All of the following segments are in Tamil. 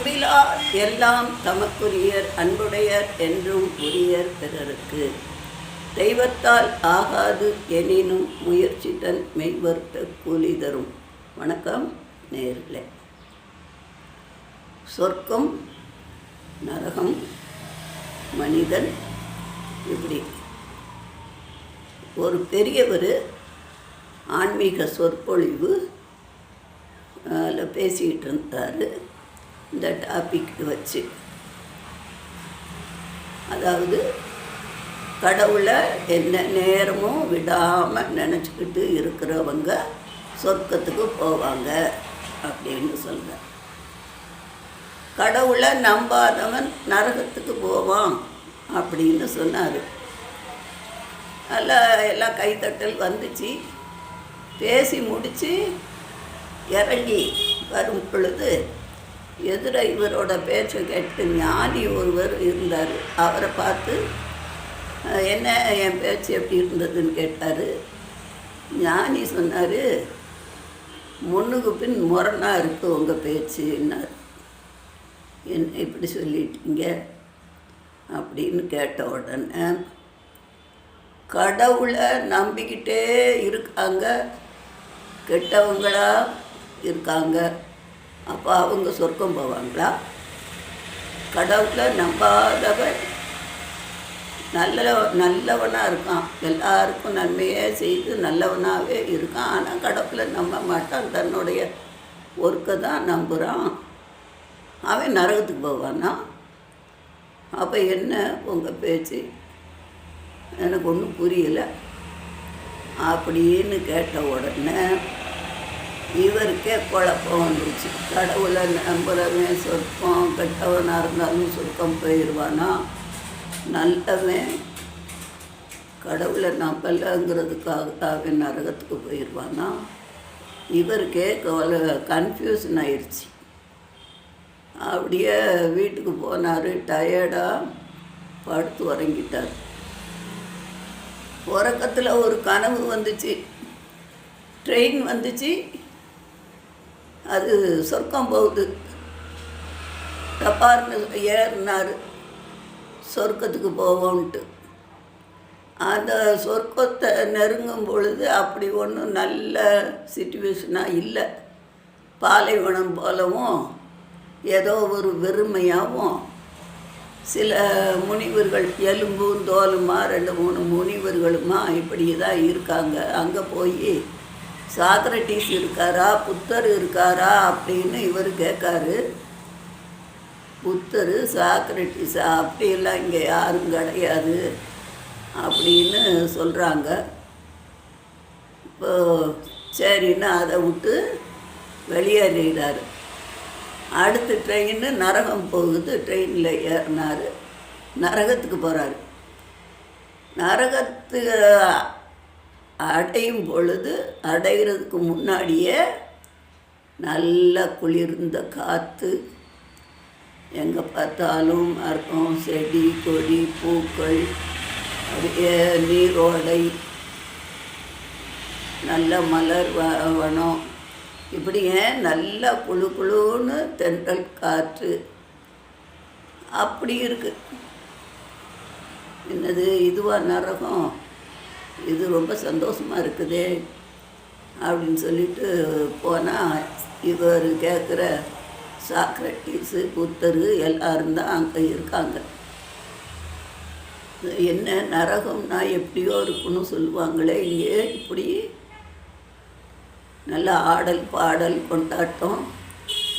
அன்பிலார் எல்லாம் தமக்குரியர் அன்புடையர் என்றும் உரியர் பிறருக்கு. தெய்வத்தால் ஆகாது எனினும் முயற்சி தன் மெய்வர்த்த கூலி தரும். வணக்கம் நேரில் சொர்க்கம் நரகம் மனிதன் இப்படி. ஒரு பெரியவர் ஆன்மீக சொற்பொழிவு அதில் பேசிக்கிட்டு இருந்தார். இந்த டாபிக் வச்சு. அதாவது கடவுளை என்ன நேரமும் விடாமல் நினச்சிக்கிட்டு இருக்கிறவங்க சொர்க்கத்துக்கு போவாங்க அப்படின்னு சொல்கிறேன் கடவுளை நம்பாதவன் நரகத்துக்கு போவான் அப்படின்னு சொன்னார். நல்லா எல்லாம் கைத்தட்டல் வந்துச்சு. பேசி முடித்து இறங்கி வரும் பொழுது எதிர இவரோட பேச்சை கேட்டு ஞானி ஒருவர் இருந்தார். அவரை பார்த்து என்ன என் பேச்சு எப்படி இருந்ததுன்னு கேட்டார். ஞானி சொன்னார் முன்னுக்கு பின் முரணாக இருக்குது உங்கள் பேச்சுன்னார் என்ன இப்படி சொல்லிட்டீங்க அப்படின்னு கேட்ட உடனே கடவுளை நம்பிக்கிட்டே இருக்காங்க கெட்டவங்களாக இருக்காங்க. அப்போ அவங்க சொர்க்கம் போவாங்களா? கடவுளை நம்பாதவன் நல்ல நல்லவனாக இருக்கான். எல்லாருக்கும் நன்மையே செய்து நல்லவனாகவே இருக்கான். ஆனால் கடவுளை நம்ப மாட்டான். தன்னுடைய ஒர்க்கை தான் நம்புகிறான் அவன் நரகத்துக்கு போவானா? அப்போ என்ன உங்கள் பேச்சு? எனக்கு ஒன்றும் புரியலை. அப்படின்னு கேட்ட உடனே இவருக்கே குழப்பம் வந்துருச்சு. கடவுளை நம்புறவன் சொற்பம் கெட்டவனாக இருந்தாலும் சொர்க்கம் போயிடுவானா நல்லவன் கடவுளை நம்பலைங்கிறதுக்காக அவன் நரகத்துக்கு போயிடுவானா இவருக்கே கவலை கன்ஃபியூஷன் ஆயிடுச்சு அப்படியே வீட்டுக்கு போனார் டயர்டாக படுத்து உறங்கிட்டார். உறக்கத்தில் ஒரு கனவு வந்துச்சு. ட்ரெயின் வந்துச்சு. அது சொர்க்கம் போகுது. தப்பார்னு ஏறினார். சொர்க்கத்துக்கு போவோன்ட்டு. அந்த சொர்க்கத்தை நெருங்கும் பொழுது அப்படி ஒன்றும் நல்ல சுச்சுவேஷனாக இல்லை. பாலைவனம் போலவும் ஏதோ ஒரு வெறுமையாகவும் சில முனிவர்கள் எலும்பும் தோலுமா ரெண்டு மூணு முனிவர்களுமா இப்படி தான் இருக்காங்க. அங்கே போய் சாக்ரட்டிஸ் இருக்காரா? புத்தர் இருக்காரா? அப்படின்னு இவர் கேட்காரு. புத்தர் சாக்ரட்டிஸா அப்படியெல்லாம் இங்கே யாரும் கிடையாது அப்படின்னு சொல்கிறாங்க இப்போ சரின்னு அதை விட்டு வெளியேறிடாரு அடுத்து ட்ரெயின் நரகம் போகுது. ட்ரெயினில் ஏறினார். நரகத்துக்கு போகிறாரு நரகத்து அடையும் பொழுது அடைகிறதுக்கு முன்னாடியே நல்ல குளிர்ந்த காற்று எங்கே பார்த்தாலும் மரம் செடி கொடி பூக்கள் அப்படியே நீரோடை நல்ல மலர் வனம். இப்படியே நல்லா குளு குளுன்னு தென்றல் காற்று. அப்படி இருக்குது என்னது இதுவாக நரகம்? இது ரொம்ப சந்தோஷமாக இருக்குதே அப்படின்னு சொல்லிட்டு போனால் இவர் கேட்குற சாக்ரட்டிஸு புத்தர் எல்லாரும் தான் அங்கே இருக்காங்க. என்ன நரகம்னா எப்படியோ இருக்குன்னு சொல்லுவாங்களே இங்கே இப்படி நல்ல ஆடல் பாடல் கொண்டாட்டம்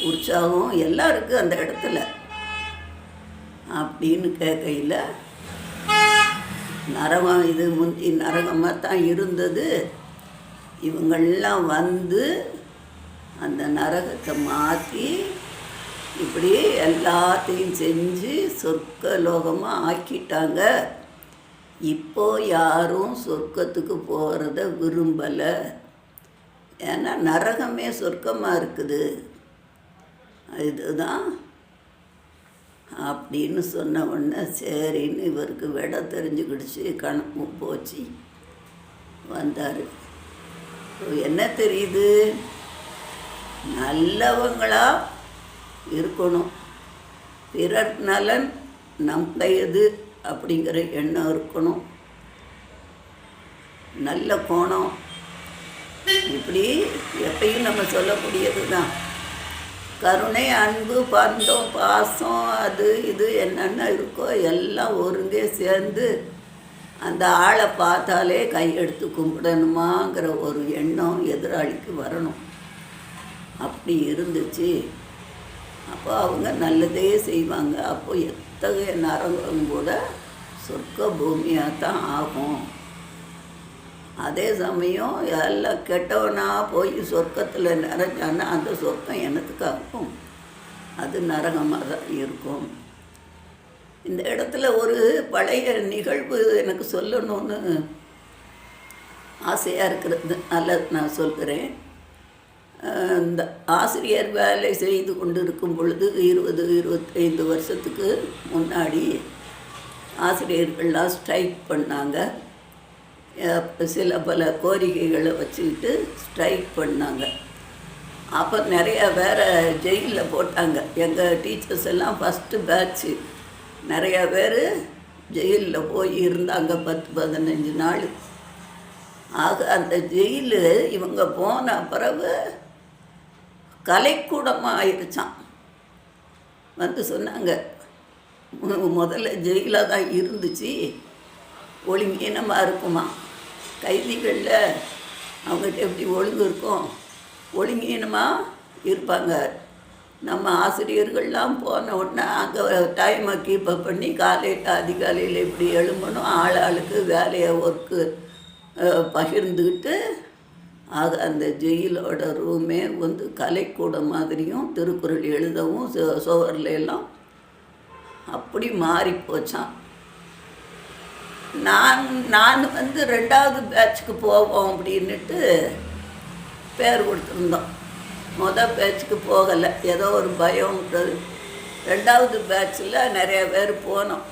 உற்சாகம் எல்லாம் இருக்குது அந்த இடத்துல. அப்படின்னு கேட்கையில் நரகம் இது முந்தி நரகமாக தான் இருந்தது. இவங்கள்லாம் வந்து அந்த நரகத்தை மாற்றி இப்படி எல்லாத்தையும் செஞ்சு சொர்க்க லோகமாக ஆக்கிட்டாங்க. இப்போ யாரும் சொர்க்கத்துக்கு போகிறத விரும்பலை. ஏன்னா நரகமே சொர்க்கமாக இருக்குது. இதுதான் அப்படின்னு சொன்ன உடனே சரின்னு இவருக்கு விட தெரிஞ்சுக்கிடுச்சு கணக்கும் போச்சு. வந்தார். என்ன தெரியுது? நல்லவங்களாக இருக்கணும். பிறர் நலன் நம்முடையது அப்படிங்கிற எண்ணம் இருக்கணும். நல்ல கோணம். இப்படி எப்பயும் நம்ம சொல்லக்கூடியது தான் கருணை அன்பு பந்தம் பாசம் அது இது என்னென்ன இருக்கோ எல்லாம் ஒருங்கே சேர்ந்து அந்த ஆளை பார்த்தாலே கையெடுத்து கும்பிடணுமாங்கிற ஒரு எண்ணம் எதிராளிக்கு வரணும். அப்படி இருந்துச்சு. அப்போ அவங்க நல்லதே செய்வாங்க. அப்போ எத்தகைய நரங்களும் கூட சொர்க்க பூமியாக தான் ஆகும். அதே சமயம் எல்லாம் கெட்டவனாக போய் சொர்க்கத்தில் நிறைஞ்சான்னா அந்த சொர்க்கம் எனக்கு ஆகும் அது நரகமாக தான் இருக்கும். இந்த இடத்துல ஒரு பழைய நிகழ்வு எனக்கு சொல்லணும்னு ஆசையாக இருக்கிறது. நல்லது நான் சொல்கிறேன் இந்த ஆசிரியர் வேலை செய்து கொண்டு இருக்கும் பொழுது இருபது இருபத்தைந்து வருஷத்துக்கு முன்னாடி ஆசிரியர்கள்லாம் ஸ்ட்ரைக் பண்ணாங்க. சில பல கோரிக்கைகளை வச்சுக்கிட்டு ஸ்ட்ரைக் பண்ணாங்க. அப்போ நிறையா வேறு ஜெயிலில் போட்டாங்க. எங்கள் டீச்சர்ஸ் எல்லாம் ஃபஸ்ட்டு பேட்ச்சு நிறையா பேர் ஜெயிலில் போய் இருந்தாங்க பத்து பதினஞ்சு நாள். ஆக அந்த ஜெயிலு இவங்க போன பிறகு கலைக்கூடமாக ஆயிடுச்சான் வந்து சொன்னாங்க முதல்ல ஜெயிலாக தான் இருந்துச்சு. ஒழுங்கீனமாக இருக்குமா? கைதிகளில் அவங்ககிட்ட எப்படி ஒழுங்கு இருக்கும் ஒழுங்கீனமாக இருப்பாங்க. நம்ம ஆசிரியர்கள்லாம் போன உடனே அங்கே டைமை கீப்பப் பண்ணி காலையில் அதிகாலையில் இப்படி எழும்பணும் ஆள் ஆளுக்கு வேலையை ஒர்க்கு பகிர்ந்துக்கிட்டு ஆக அந்த ஜெயிலோட ரூமே வந்து கலைக்கூடம் மாதிரியும் திருக்குறள் எழுதவும் சுவரில் எல்லாம் அப்படி மாறி போச்சான் நான் நான் வந்து ரெண்டாவது பேட்சுக்கு போவோம் அப்படின்னுட்டு பேர் கொடுத்துருந்தோம். மொதல் பேட்சுக்கு போகலை. ஏதோ ஒரு பயம்ன்றது. ரெண்டாவது பேட்சில் நிறைய பேர் போனோம்.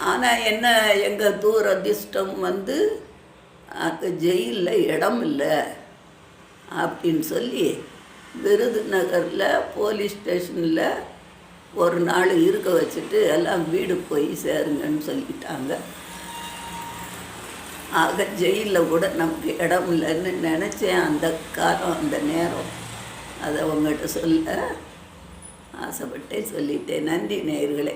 ஆனால் என்ன எங்கள் தூரதிர்ஷ்டம் வந்து அங்கே ஜெயிலில் இடம் இல்லை அப்படின்னு சொல்லி விருதுநகரில் போலீஸ் ஸ்டேஷனில் ஒரு நாள் இருக்க வச்சுட்டு எல்லாம் வீடு போய் சேருங்கன்னு சொல்லிட்டாங்க. ஆக ஜெயிலில் கூட நமக்கு இடம் இல்லைன்னு நினச்சேன். அந்த காலம் அந்த நேரம். அதை உங்கள்கிட்ட சொல்ல ஆசைப்பட்டே சொல்லிட்டேன். நன்றி நேர்களே